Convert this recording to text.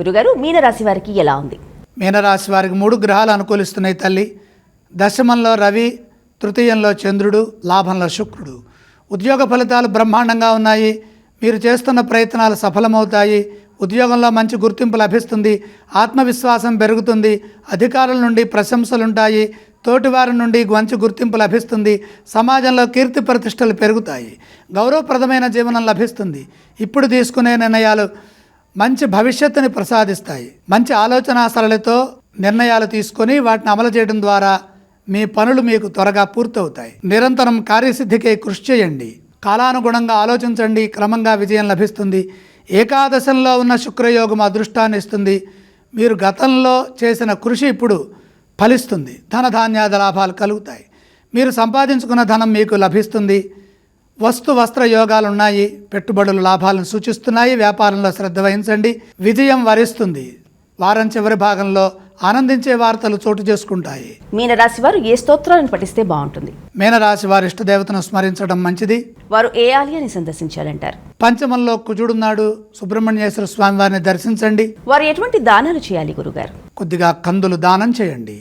గురుగారు మీనరాశి వారికి ఎలా ఉంది? మీనరాశి వారికి మూడు గ్రహాలు అనుకూలిస్తున్నాయి తల్లి. దశమంలో రవి తృతీయంలో చంద్రుడు లాభంలో శుక్రుడు. ఉద్యోగ ఫలితాలు బ్రహ్మాండంగా ఉన్నాయి. మీరు చేస్తున్న ప్రయత్నాలు సఫలమవుతాయి. ఉద్యోగంలో మంచి గుర్తింపు లభిస్తుంది. ఆత్మవిశ్వాసం పెరుగుతుంది. అధికారుల నుండి ప్రశంసలుంటాయి. తోటివారి నుండి మంచి గుర్తింపు లభిస్తుంది. సమాజంలో కీర్తి ప్రతిష్టలు పెరుగుతాయి. గౌరవప్రదమైన జీవనం లభిస్తుంది. ఇప్పుడు తీసుకునే నిర్ణయాలు మంచి భవిష్యత్తుని ప్రసాదిస్తాయి. మంచి ఆలోచన సరళితో నిర్ణయాలు తీసుకొని వాటిని అమలు చేయడం ద్వారా మీ పనులు మీకు త్వరగా పూర్తవుతాయి. నిరంతరం కార్యసిద్ధికై కృషి చేయండి. కాలానుగుణంగా ఆలోచించండి. క్రమంగా విజయం లభిస్తుంది. ఏకాదశంలో ఉన్న శుక్రయోగం అదృష్టాన్ని ఇస్తుంది. మీరు గతంలో చేసిన కృషి ఇప్పుడు ఫలిస్తుంది. ధనధాన్యాద లాభాలు కలుగుతాయి. మీరు సంపాదించుకున్న ధనం మీకు లభిస్తుంది. వస్తు వస్త్ర యోగాలు ఉన్నాయి పెట్టుబడుల లాభాలను సూచిస్తున్నాయి వ్యాపారంలో శ్రద్ధ వహించండి విజయం వరిస్తుంది. వారం చివరి భాగంలో ఆనందించే వార్తలు చోటు చేసుకుంటాయి. మీనరాశి వారు ఏ స్తోత్రాలను పఠిస్తే బాగుంటుంది? మీనరాశి వారి ఇష్టదేవతను స్మరించడం మంచిది. వారు ఏ ఆలయాన్ని సందర్శించాలంటారు? పంచమంలో కుజుడున్నాడు సుబ్రహ్మణ్యేశ్వర స్వామి వారిని దర్శించండి. వారు ఎటువంటి దానాలు చేయాలి గురుగారు? కొద్దిగా కందులు దానం చేయండి.